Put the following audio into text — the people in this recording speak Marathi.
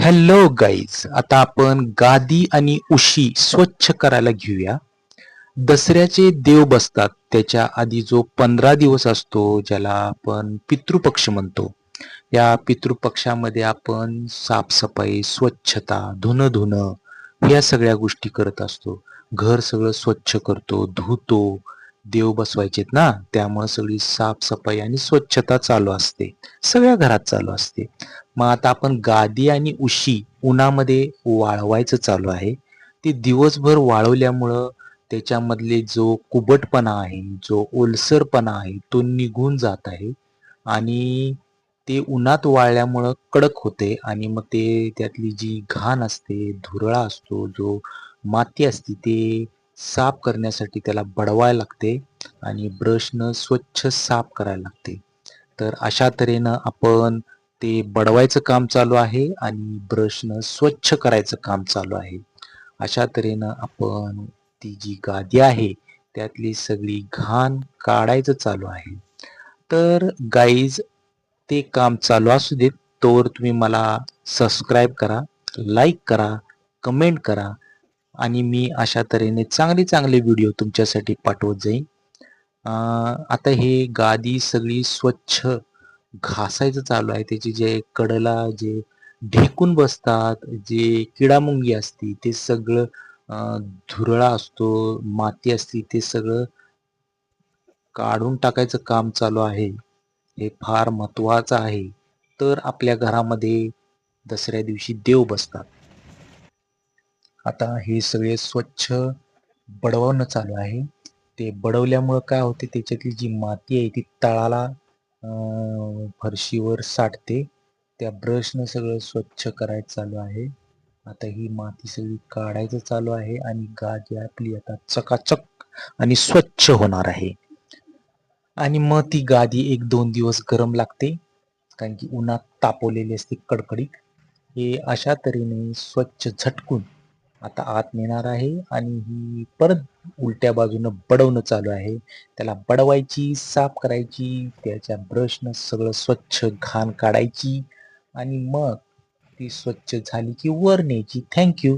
हॅलो गाईज आता आपण गादी आणि उशी स्वच्छ करायला घेऊया. दसऱ्याचे देव बसतात. त्याच्या आधी जो पंधरा दिवस असतो ज्याला आपण पितृपक्ष म्हणतो. या पितृपक्षामध्ये आपण साफसफाई स्वच्छता धुणं धुणं या सगळ्या गोष्टी करत असतो. घर सगळं स्वच्छ करतो धुतो. देव बसवायचेत ना? त्यामुळे सगळी साफसफाई आणि स्वच्छता चालू असते. सगळ्या घरात चालू असते. मग आता आपण गादी आणि उशी उन्हामध्ये वाळवायचं चालू आहे. ते दिवसभर वाळवल्यामुळं त्याच्यामधले जो कुबटपणा आहे जो ओलसरपणा आहे तो निघून जात आहे. आणि ते उन्हात वाळल्यामुळं कडक होते आणि मग ते त्यातली जी घाण असते धुरळा असतो जो माती असते ते साफ करण्यासाठी त्याला बडवायला लागते आणि ब्रशनं स्वच्छ साफ करायला लागते. तर अशा तऱ्हेनं आपण ते बडवायचं काम चालू आहे आणि ब्रशनं स्वच्छ करायचं काम चालू आहे. अशा तऱ्हेनं आपण ती जी गादी आहे त्यातली सगळी घाण काढायचं चालू आहे. तर गाईज ते काम चालू असू देत तोवर तुम्ही मला सबस्क्राईब करा लाईक करा कमेंट करा आणि मी अशा तऱ्हेने चांगले चांगले व्हिडिओ तुमच्यासाठी पाठवत जाईन. आता हे गादी सगळी स्वच्छ घासायचं चालू आहे. त्याची जे कडला जे ढेकून बसतात जे किडामुंगी असती ते सगळं धुरळा असतो माती असती ते सगळं काढून टाकायचं काम चालू आहे. हे फार महत्वाचं आहे. तर आपल्या घरामध्ये दसऱ्या दिवशी देव बसतात. आता हे सगळे स्वच्छ बडवणं चालू आहे. ते बडवल्यामुळं काय होते? त्याच्यातली जी माती आहे ती तळाला फरशीवर साठते. त्या ब्रशनं सगळं स्वच्छ करायचं चालू आहे. आता ही माती सगळी काढायचं चालू आहे आणि गादी आपली आता चकाचक आणि स्वच्छ होणार आहे. आणि मग ती गादी एक दोन दिवस गरम लागते. कारण की उन्हात तापवलेली असते कडकडीत. हे अशा तऱ्हेने स्वच्छ झटकून आता आत नेणार आहे आणि ही परत उलट्या बाजूनं बडवणं चालू आहे. त्याला बडवायची साफ करायची त्याच्या ब्रशनं सगळं स्वच्छ घाण काढायची आणि मग ती स्वच्छ झाली की वर न्यायची. थँक्यू